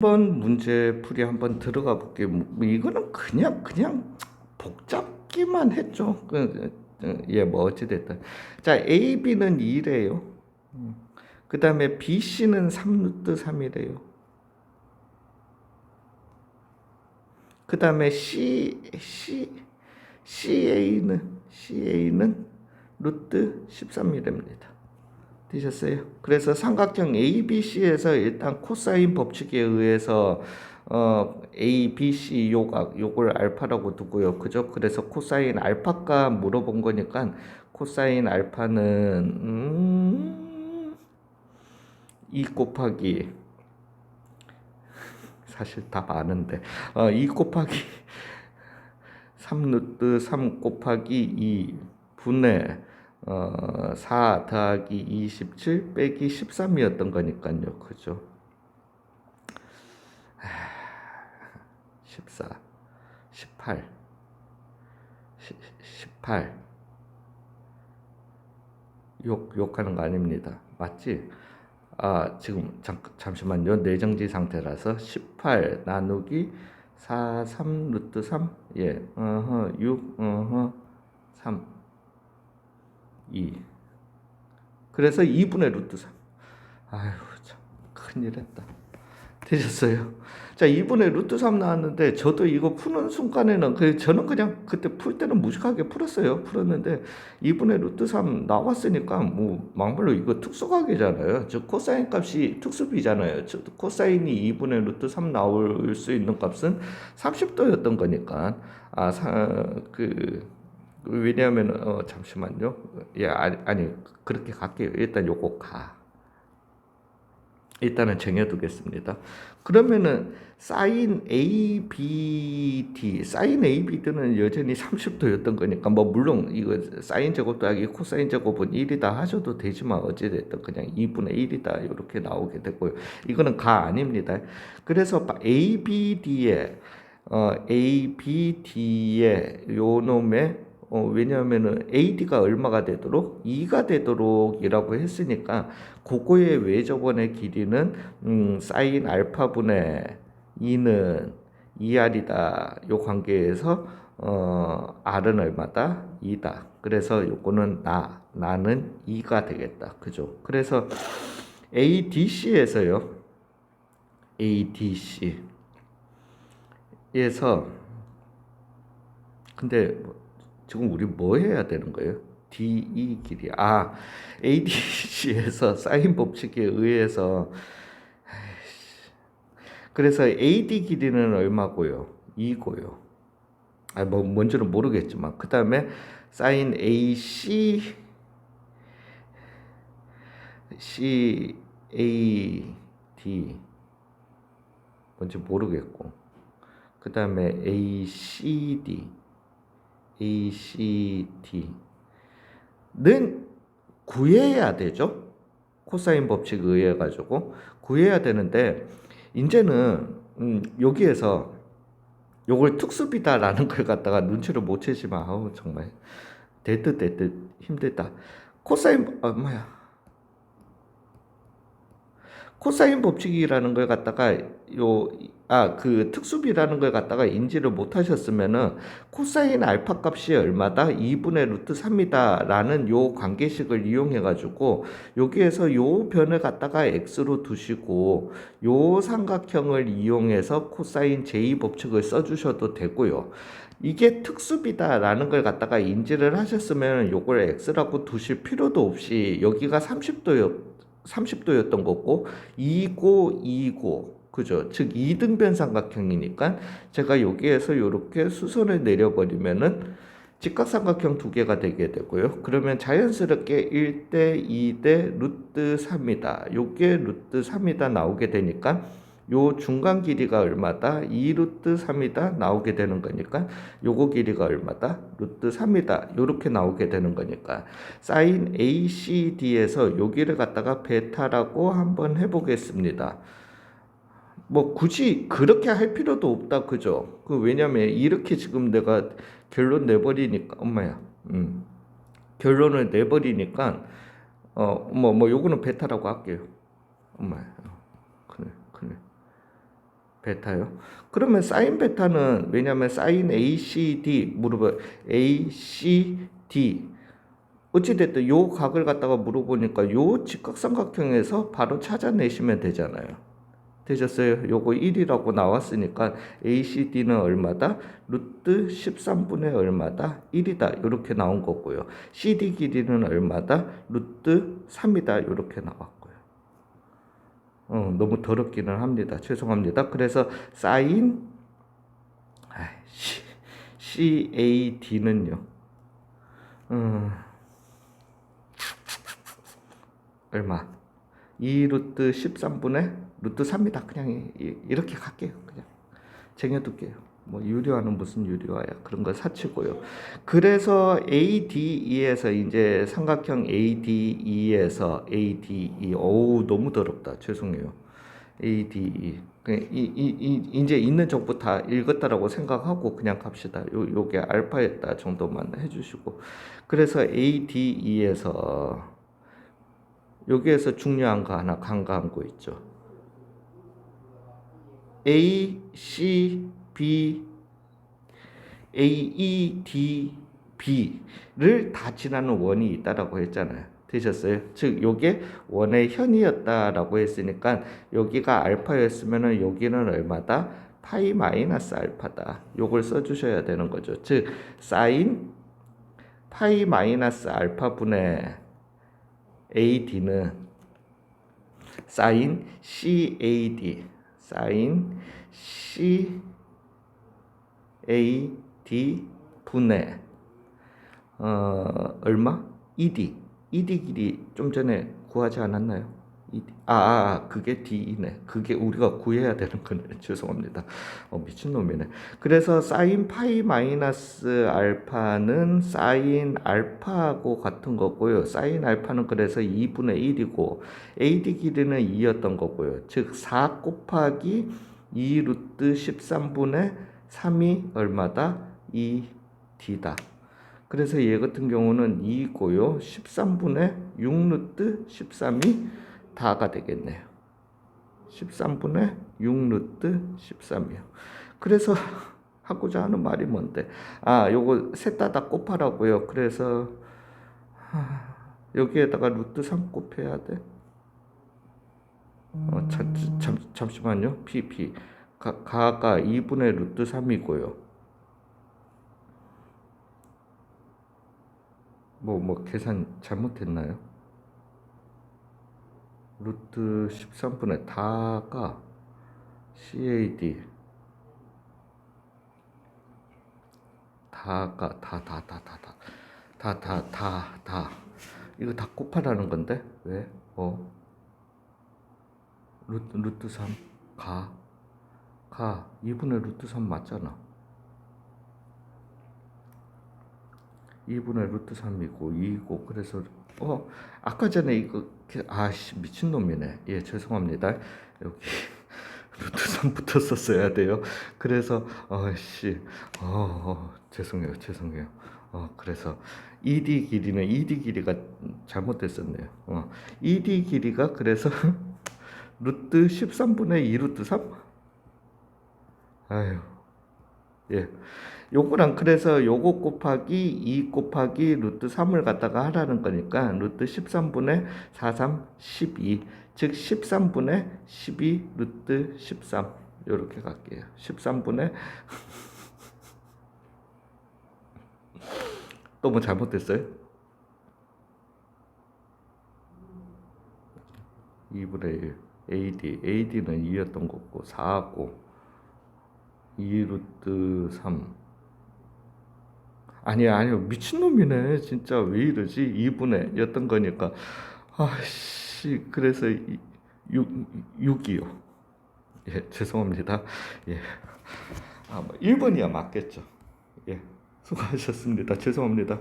한번 문제 풀이 한번 들어가 볼게요. 뭐 이거는 그냥 그냥 복잡기만 했죠. 그, 어, 예, 뭐 어찌 됐든. 자, A, B는 2래요. 그 다음에 B, C는 3루트 3이래요. 그 다음에 C, C, CA는 CA는 루트 13이랍니다. 되셨어요? 그래서 삼각형 ABC에서 일단 코사인 법칙에 의해서 어, A, B, C 요각 요걸 알파라고 두고요. 그죠? 그래서 코사인 알파가 물어본 거니까 코사인 알파는 음, 2 곱하기 사실 답 아는데 어, 2 곱하기 3 루트 3 곱하기 2 분의 어, 4 더하기 27 빼기 13이었던 거니까요. 그죠? 14, 18, 18. 욕, 욕하는 거 아닙니다. 맞지? 아, 지금 잠, 잠시만요. 내정지 상태라서 18 나누기 4, 3 루트 3. 예, 어허, 6, 어허, 3. 2. 그래서 2분의 루트 3. 아휴, 참 큰일 했다. 되셨어요? 자, 2분의 루트 3 나왔는데 저도 이거 푸는 순간에는 그 저는 그냥 그때 풀 때는 무식하게 풀었어요. 풀었는데 2분의 루트 3 나왔으니까 뭐 막말로 이거 특수각이잖아요. 저 코사인 값이 특수비잖아요. 저 코사인이 2분의 루트 3 나올 수 있는 값은 30도였던 거니까 아, 사, 그 왜냐하면 어 잠시만요. 예 아니, 아니 그렇게 갈게요. 일단 요거 가. 일단은 정해두겠습니다. 그러면은 사인 A, B, D, 사인 A, B, D는 여전히 30도였던 거니까 뭐 물론 이거 사인 제곱 더하기 코사인 제곱은 1이다 하셔도 되지만 어찌됐든 그냥 2분의 1이다 이렇게 나오게 되고요. 이거는 가 아닙니다. 그래서 A, B, D에 어, A, B, D에 요 놈의 어, 왜냐하면은 AD가 얼마가 되도록 2가 되도록이라고 했으니까 그거의 외접원의 길이는 음, 사인 알파 분의 2는 2R이다. 요 관계에서 어, R은 얼마다? 2다. 그래서 요거는 나, 나는 2가 되겠다. 그죠? 그래서 ADC에서요. ADC에서 근데 지금 우리 뭐 해야 되는 거예요? DE 길이 아 ADC에서 사인 법칙에 의해서 그래서 AD 길이는 얼마고요? 2고요. 아, 뭐 뭔지는 모르겠지만 그 다음에 사인 AC C A D 뭔지 모르겠고 그 다음에 A C D ACT는 구해야 되죠. 코사인 법칙에 의해 가지고 구해야 되는데 이제는 음, 여기에서 요걸 특수비다라는 걸 갖다가 눈치를 못 채지만 아우 정말 대듯 대듯 힘들다. 코사인 엄마야. 코사인 법칙이라는 걸 갖다가 요 아 그 특수비라는 걸 갖다가 인지를 못 하셨으면은 코사인 알파 값이 얼마다 2분의 루트 3이다라는 요 관계식을 이용해 가지고 여기에서 요 변을 갖다가 x로 두시고 요 삼각형을 이용해서 코사인 제2 법칙을 써 주셔도 되고요. 이게 특수비다라는 걸 갖다가 인지를 하셨으면 요걸 x라고 두실 필요도 없이 여기가 30도였 30도였던 거고 2고 2고 그죠? 즉 이등변 삼각형이니까 제가 여기에서 이렇게 수선을 내려버리면은 직각삼각형 두 개가 되게 되고요. 그러면 자연스럽게 1대 2대 루트 3이다. 요게 루트 3이다 나오게 되니까 요 중간 길이가 얼마다? 2 루트 3이다 나오게 되는 거니까 요거 길이가 얼마다? 루트 3이다 요렇게 나오게 되는 거니까 사인 ACD에서 여기를 갖다가 베타라고 한번 해보겠습니다. 뭐 굳이 그렇게 할 필요도 없다 그죠? 그 왜냐면 이렇게 지금 내가 결론 내버리니까 엄마야, 음 결론을 내버리니까 어뭐뭐 뭐 요거는 베타라고 할게요. 엄마야. 베타요. 그러면 사인 베타는 왜냐하면 사인 ACD 물어봐 ACD 어찌됐든 요 각을 갖다가 물어보니까 요 직각삼각형에서 바로 찾아내시면 되잖아요. 되셨어요? 요거 1이라고 나왔으니까 ACD는 얼마다? 루트 13분의 얼마다? 1이다. 이렇게 나온 거고요. CD 길이는 얼마다? 루트 3이다. 이렇게 나왔고요. 어, 너무 더럽기는 합니다. 죄송합니다. 그래서 사인 CAD는요. 음, 얼마? 2 루트 13분의 루트 3이다. 그냥 이- 이렇게 갈게요. 그냥 쟁여둘게요. 뭐 유료화는 무슨 유료화야. 그런 거 사치고요. 그래서 ADE에서 이제 삼각형 ADE에서 ADE 어우 너무 더럽다. 죄송해요. ADE 그 이, 이, 이, 이제 있는 정보 다 읽었다라고 생각하고 그냥 갑시다. 요, 요게 알파였다 정도만 해주시고 그래서 ADE에서 여기에서 중요한 거 하나 간과한 거 있죠. A, C, B, A, E, D, B를 다 지나는 원이 있다라고 했잖아요. 되셨어요? 즉 요게 원의 현이었다라고 했으니까 여기가 알파였으면은 여기는 얼마다? 파이 마이너스 알파다. 요걸 써 주셔야 되는 거죠. 즉 사인 파이 마이너스 알파 분의 AD는 사인 CAD 사인 CAD 분의 어 얼마? ED ED 길이 좀 전에 구하지 않았나요? ED 아, 아, 아 그게 D이네. 그게 우리가 구해야 되는 거네. 죄송합니다. 어, 미친놈이네. 그래서 사인 파이 마이너스 알파는 사인 알파하고 같은 거고요. 사인 알파는 그래서 2분의 1이고 AD 길이는 2였던 거고요. 즉 4 곱하기 2 루트 13분의 3이 얼마다? 2D다. 그래서 얘 같은 경우는 2고요. 13분의 6 루트 13이 다가 되겠네요. 13분의 6 루트 13이요. 그래서 하고자 하는 말이 뭔데? 아, 요거 셋다 다 곱하라고요. 그래서 하, 여기에다가 루트 3 곱해야 돼. 어, 잠, 잠, 잠시만요. P, P. 가, 가가 2분의 루트 3이고요. 뭐, 뭐, 계산 잘못했나요? 루트 13분의 다가 CAD 다가 다 다 다 다 다 다 다 다 다 이거 다 곱하라는 건데 왜? 어 루트 루트 3가 가. 2분의 루트 3 맞잖아. 2분의 루트 3이고 2고 그래서 어 아까 전에 이거 아씨 미친놈이네. 예 죄송합니다. 여기 루트 3 붙었었어야 돼요. 그래서 어씨 어, 어 죄송해요 죄송해요. 어 그래서 ED 길이는 ED 길이가 잘못됐었네요. 어 ED 길이가 그래서 루트 13분의 2 루트 3 아유 예. 요거랑 그래서 요거 곱하기 2 곱하기 루트 3을 갖다가 하라는 거니까 루트 13분의 43 12. 즉 13분의 12 루트 13. 요렇게 갈게요. 13분의 또 뭐 잘못됐어요? 2분의 1 AD AD는 2였던 거고 4고 2 루트 3 아니야 아니요. 미친놈이네. 진짜 왜 이러지? 2분의 였던 거니까. 아씨 그래서 6, 6이요. 예 죄송합니다. 예. 아, 뭐 1번이야 맞겠죠. 예 수고하셨습니다. 죄송합니다